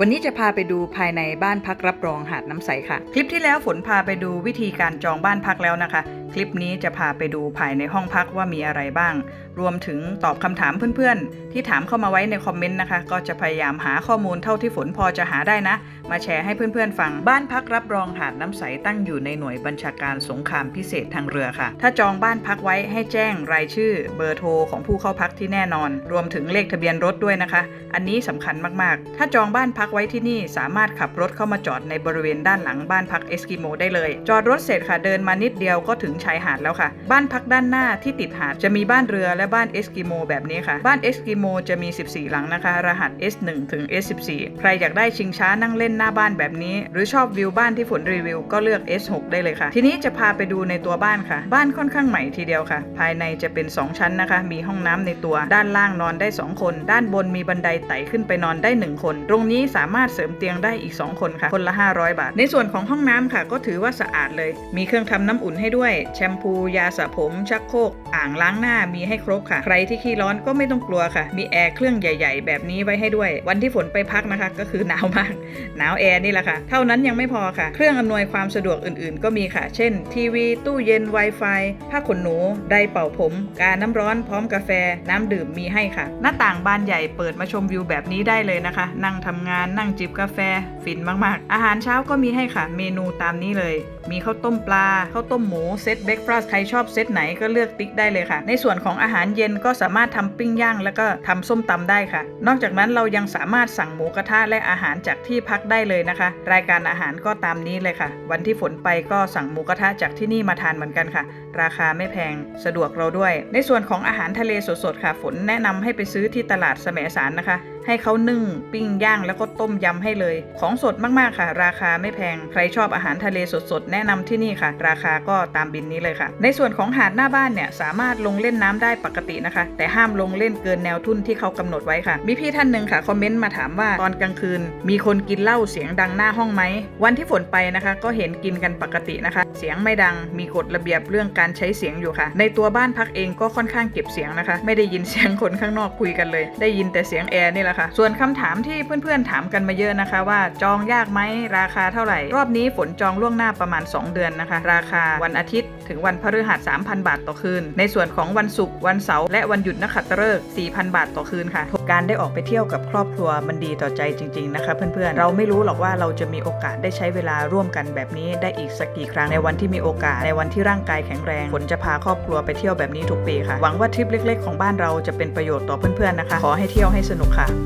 วันนี้จะพาไปดูภายในบ้านพักรับรองหาดน้ำใสค่ะ คลิปที่แล้วฝนพาไปดูวิธีการจองบ้านพักแล้วนะคะ คลิปนี้จะพาไปดูภายในห้องพักว่ามีอะไรบ้าง รวมถึงตอบคำถามเพื่อนๆ ที่ถามเข้ามาไว้ในคอมเมนต์นะคะ ก็จะพยายามหาข้อมูลเท่าที่ฝนพอจะหาได้นะ มาแชร์ให้เพื่อนๆฟังบ้านพักรับรองหาดน้ำใสตั้งอยู่ในหน่วยบัญชาการสงครามพิเศษทางเรือค่ะ ถ้าจองบ้านพักไว้ให้แจ้งรายชื่อ เบอร์โทรของผู้เข้าพักที่แน่นอน รวมถึงเลขทะเบียนรถด้วยนะคะ อันนี้สำคัญมากๆ ถ้าจองบ้านพักไว้ที่นี่สามารถขับรถเข้ามาจอดในบริเวณด้านหลังบ้านพักเอสกิโมได้เลย จอดรถเสร็จค่ะเดินมานิดเดียวก็ถึงชายหาดแล้วค่ะ บ้านพักด้านหน้าที่ติดหาดจะมีบ้านเรือและบ้านเอสกิโมแบบนี้ค่ะ บ้านเอสกิโมจะมี 14 หลังนะคะ รหัส S1 ถึง S14 ใครอยากได้ชิงช้านั่งเล่นหน้าบ้านแบบนี้ หรือชอบวิวบ้านที่ฝนรีวิวก็เลือก S6 ได้เลยค่ะ ทีนี้จะพาไปดูในตัวบ้านค่ะ บ้านค่อนข้างใหม่ทีเดียวค่ะ ภายในจะเป็น 2 ชั้นนะคะ มีห้องน้ำในตัว ด้านล่างนอนได้ 2 คน ด้านบนมีบันไดไต่ขึ้นไปนอนได้ 1 คน ตรงนี้สามารถเสริมเตียงได้อีก 2 คนค่ะ คนละ 500 บาท ในส่วนของห้องน้ำค่ะ ก็ถือว่าสะอาดเลย มีเครื่องทำน้ำอุ่นให้ด้วย แชมพู ยาสระผม ชักโครก อ่างล้างหน้ามีให้ครบค่ะ ใครที่ขี้ร้อนก็ไม่ต้องกลัวค่ะ มีแอร์เครื่องใหญ่ ๆ แบบนี้ไว้ให้ด้วย วันที่ฝนไปพักนะคะ ก็คือหนาวมาก หนาวแอร์นี่แหละค่ะ เท่านั้นยังไม่พอค่ะ เครื่องอำนวยความสะดวกอื่นๆ ก็มีค่ะ เช่น ทีวี ตู้เย็น Wi-Fi ผ้าขนหนู ไดร์เป่าผม กาน้ำร้อนพร้อมกาแฟ น้ำดื่มมีให้ค่ะ หน้าต่างบานใหญ่เปิดมาชมวิวแบบนี้ได้เลยนะคะ นั่งทำงานนั่งจิบกาแฟ ฟินมากๆ อาหารเช้าก็มีให้ค่ะ เมนูตามนี้เลย มีข้าวต้มปลาข้าวต้มหมูเซตเบรกฟาสใครชอบเซตไหนก็เลือกติ๊กได้เลยค่ะ ในส่วนของอาหารเย็นก็สามารถทำปิ้งย่างแล้วก็ทำส้มตำได้ค่ะ นอกจากนั้นเรายังสามารถสั่งหมูกระทะและอาหารจากที่พักได้เลยนะคะ รายการอาหารก็ตามนี้เลยค่ะ วันที่ฝนไปก็สั่งหมูกระทะจากที่นี่มาทานเหมือนกันค่ะ ราคาไม่แพงสะดวกเราด้วย ในส่วนของอาหารทะเลสดๆค่ะ ฝนแนะนำให้ไปซื้อที่ตลาดแสมสารนะคะ ให้เขานึ่ง ปิ้งย่างแล้วก็ต้มยำให้เลย ของสดมากๆค่ะ ราคาไม่แพง ใครชอบอาหารทะเลสดๆ แนะนำที่นี่ค่ะ ราคาก็ตามบินนี้เลยค่ะ ในส่วนของหาดหน้าบ้านเนี่ยสามารถลงเล่นน้ำได้ปกตินะคะ แต่ห้ามลงเล่นเกินแนวทุ่นที่เขากำหนดไว้ค่ะ มีพี่ท่านหนึ่งค่ะคอมเมนต์มาถามว่าตอนกลางคืน มีคนกินเหล้าเสียงดังหน้าห้องไหมวันที่ฝนไปนะคะ ก็เห็นกินกันปกตินะคะ เสียงไม่ดังมีกฎระเบียบเรื่องการใช้เสียงอยู่ค่ะ ในตัวบ้านพักเองก็ค่อนข้างเก็บเสียงนะคะ ไม่ได้ยินเสียงคนข้างนอกคุยกันเลย ได้ยินแต่เสียงแอร์นี่แหละค่ะ ส่วนคำถามที่เพื่อนๆถามกันมาเยอะนะคะ ว่าจองยากไหมราคาเท่าไหร่ รอบนี้ฝนจองล่วงหน้าประมาณ 2 เดือนนะคะ ราคาวันอาทิตย์ ถึงวันพฤหัส 3,000 บาทต่อคืน ในส่วนของวันศุกร์วันเสาร์และวันหยุดนักขัตฤกษ์4,000 บาทต่อคืนค่ะ การได้ออกไปเที่ยวกับครอบครัวมันดีต่อใจจริง ๆนะคะ เพื่อนๆเราไม่รู้หรอกว่าเราจะมีโอกาสได้ใช้เวลาร่วมกันแบบนี้ได้อีกสักกี่ครั้งในวันที่มีโอกาสในวันที่ร่างกายแข็งแรงฝนจะพาครอบครัวไปเที่ยวแบบนี้ทุกปีค่ะหวังว่าทริปเล็ก ๆ ของบ้านเราจะเป็นประโยชน์ต่อเพื่อนๆนะคะ ขอให้เที่ยวให้สนุกค่ะ